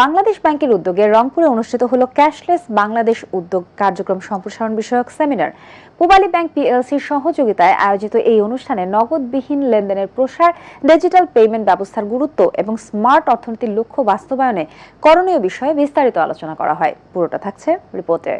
বাংলাদেশ ব্যাংকের উদ্যোগে রংপুরে অনুষ্ঠিত হল ক্যাশলেস বাংলাদেশ উদ্যোগ কার্যক্রম সম্প্রসারণ বিষয়ক সেমিনার। পূবালী ব্যাংক পিএলসির সহযোগিতায় আয়োজিত এই অনুষ্ঠানে নগদবিহীন লেনদেনের প্রসার, ডিজিটাল পেমেন্ট ব্যবস্থার গুরুত্ব এবং স্মার্ট অর্থনীতির লক্ষ্য বাস্তবায়নে করণীয় বিষয়ে বিস্তারিত আলোচনা করা হয়। পুরোটা থাকছে রিপোর্টে।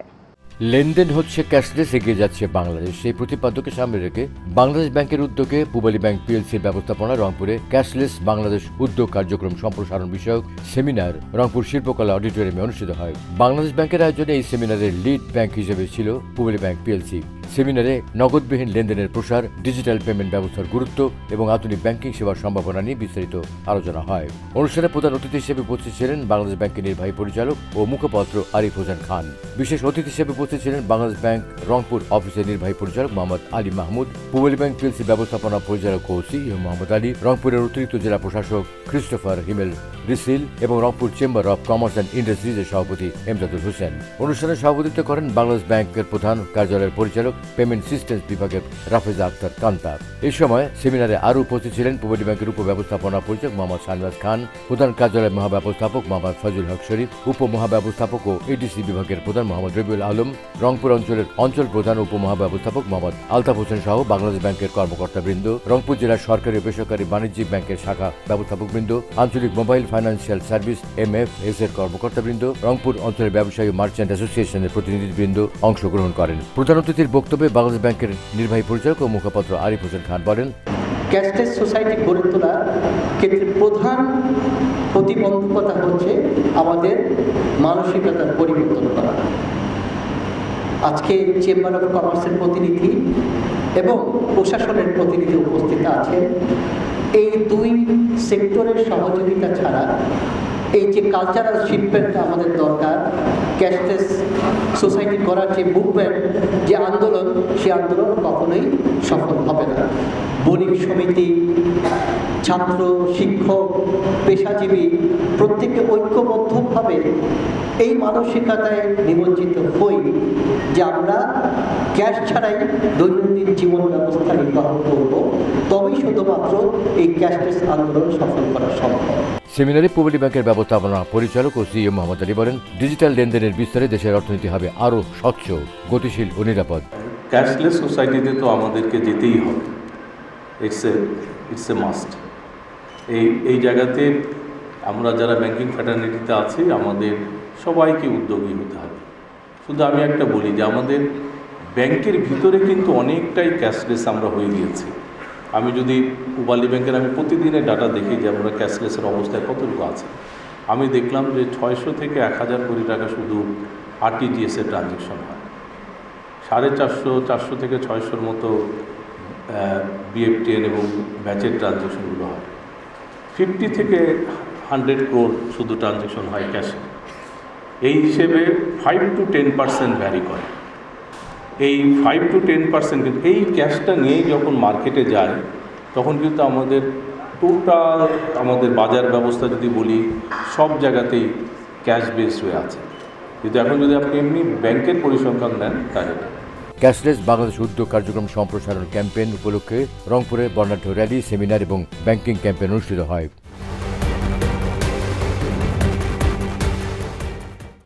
লেনদেন হচ্ছে ক্যাশলেস, এগিয়ে যাচ্ছে বাংলাদেশ। সেই প্রতিপাদ্যকে সামনে রেখে বাংলাদেশ ব্যাংকের উদ্যোগে পূবালী ব্যাংক পিএলসির ব্যবস্থাপনা রংপুরে ক্যাশলেস বাংলাদেশ উদ্যোগ কার্যক্রম সম্প্রসারণ বিষয়ক সেমিনার রংপুর শিল্পকলা অডিটোরিয়ামে অনুষ্ঠিত হয়। বাংলাদেশ ব্যাংকের আয়োজনে এই সেমিনারের লিড ব্যাংক হিসেবে ছিল পূবালী ব্যাংক পিএলসি সেমিনারে নগদবিহীন লেনদেনের প্রসার, ডিজিটাল পেমেন্ট ব্যবস্থার গুরুত্ব এবং আধুনিক ব্যাংকিং সেবার সম্ভাবনা নিয়ে বিস্তারিত আলোচনা হয়। অনুষ্ঠানে প্রধান অতিথি হিসেবে উপস্থিত ছিলেন বাংলাদেশ ব্যাংকের নির্বাহী পরিচালক ও মুখপাত্র আরিফ হোসেন খান। বিশেষ অতিথি হিসেবে উপস্থিত ছিলেন বাংলাদেশ ব্যাংক রংপুর অফিসের নির্বাহী পরিচালক মোহাম্মদ আলী মাহমুদ, পুবলি ব্যাংক পিএলসি ব্যবস্থাপনা পরিচালক ও মোহাম্মদ আলী, রংপুরের অতিরিক্ত জেলা প্রশাসক ক্রিস্টোফার হিমেল রিসিল এবং Rangpur chamber of commerce and ইন্ডাস্ট্রিজের সভাপতি এমদাদুল হোসেন। অনুষ্ঠানে সভাপতিত্ব করেন বাংলাদেশ ব্যাংকের প্রধান কার্যালয়ের পরিচালক পেমেন্ট সিস্টেমস বিভাগের রাফেজা আক্তার কান্তা এই সময় সেমিনারে আরও উপস্থিত ছিলেন পুবলি ব্যাংকের উপব্যবস্থাপনা পরিচালক মোহাম্মদ শাহনাজ খান, প্রধান কার্যালয়ের মহাব্যবস্থাপক মোহাম্মদ ফজল হক শরীফ উপ মহাব্যবস্থাপক ও এডিসি বিভাগের প্রধান মোহাম্মদ রবিউল আলম, রংপুর অঞ্চলের অঞ্চল প্রধান উপ মহাব্যবস্থাপক মোহাম্মদ আলতাফ হোসেন সহ বাংলাদেশ ব্যাংকের কর্মকর্তাবৃন্দ, রংপুর জেলার সরকারি বেসরকারি বাণিজ্যিক ব্যাংকের শাখা ব্যবস্থাপকবৃন্দ, আঞ্চলিক mobile financial service M F S এর কর্মকর্তাবৃন্দ, রংপুর অঞ্চলের ব্যবসায়ী মার্চেন্ট অ্যাসোসিয়েশনের প্রতিনিধিবৃন্দ অংশগ্রহণ করেন। প্রধান অতিথির বক্তব্যে বাংলাদেশ ব্যাংকের নির্বাহী পরিচালক ও মুখপাত্র আরিফ হোসেন খান বলেন, ক্যাশলেস সোসাইটি গড়ে তোলার ক্ষেত্রে প্রধান প্রতিবন্ধকতা হচ্ছে আমাদের মানসিকতার পরিবর্তন করা। আজকে চেম্বার অফ কমার্সের প্রতিনিধি এবং প্রশাসনের প্রতিনিধি উপস্থিত আছেন। এই দুই সেক্টরের সহযোগিতা ছাড়া এই যে কালচারাল শিল্পেরটা আমাদের দরকার ক্যাশলেস সোসাইটি করার যে মুভমেন্ট যে আন্দোলন, সে আন্দোলন কখনোই সফল হবে না। বণিক সমিতি, ছাত্র, শিক্ষক, পেশাজীবী প্রত্যেকে ঐক্যবদ্ধভাবে এই মানসিকতায় নিমজ্জিত হই যে আমরা ক্যাশ ছাড়াই দৈনন্দিন জীবন ব্যবস্থা নির্বাহ করব। তবেই শুধুমাত্র এই ক্যাশলেস আন্দোলন সফল করা সম্ভব। সেমিনারে পুবলি ব্যাংকের ব্যবস্থাপনা পরিচালক ও সিএম মোহাম্মদ আলী বলেন, ডিজিটাল লেনদেনের বিস্তারে দেশের অর্থনীতি হবে আরও স্বচ্ছ, গতিশীল ও নিরাপদ। ক্যাশলেস সোসাইটিতে তো আমাদেরকে যেতেই হবে। It's a it's a must এই এই জায়গাতে আমরা যারা ব্যাংকিং ফ্যাটার্নিটিতে আছি, আমাদের সবাইকে উদ্যোগী হতে হবে। শুধু আমি একটা বলি যে আমাদের ব্যাংকের ভিতরে কিন্তু অনেকটাই ক্যাশলেস আমরা হয়ে গিয়েছি। আমি যদি উবালি ব্যাংকের আমি প্রতিদিনের ডাটা দেখি যে আমরা ক্যাশলেসের অবস্থায় কতটুকু আছে, আমি দেখলাম যে ছয়শো থেকে এক হাজার কোটি টাকা শুধু আরটিজিএসের ট্রানজ্যাকশন হয়। সাড়ে চারশো চারশো থেকে ছয়শোর মতো বিএফটিএন এবং ব্যাচের ট্রানজ্যাকশনগুলো হয়। ফিফটি থেকে হান্ড্রেড ক্রোর শুধু ট্রানজ্যাকশন হয় ক্যাশে এই হিসেবে five to ten percent vary করে। এই ফাইভ টু টেন পার্সেন্ট কিন্তু এই ক্যাশটা নিয়েই যখন মার্কেটে যায়, তখন কিন্তু আমাদের টোটাল আমাদের বাজার ব্যবস্থা যদি বলি, সব জায়গাতেই ক্যাশ বেস হয়ে আছে। কিন্তু এখন যদি আপনি এমনি ব্যাংকের পরিসংখ্যান নেন, তাহলে ক্যাশলেস বাংলাদেশ উদ্যোগ কার্যক্রম সম্প্রসারণ ক্যাম্পেইন উপলক্ষে রংপুরে বর্ণাঢ্য র্যালি সেমিনার এবং ব্যাংকিং ক্যাম্পেইন অনুষ্ঠিত হয়।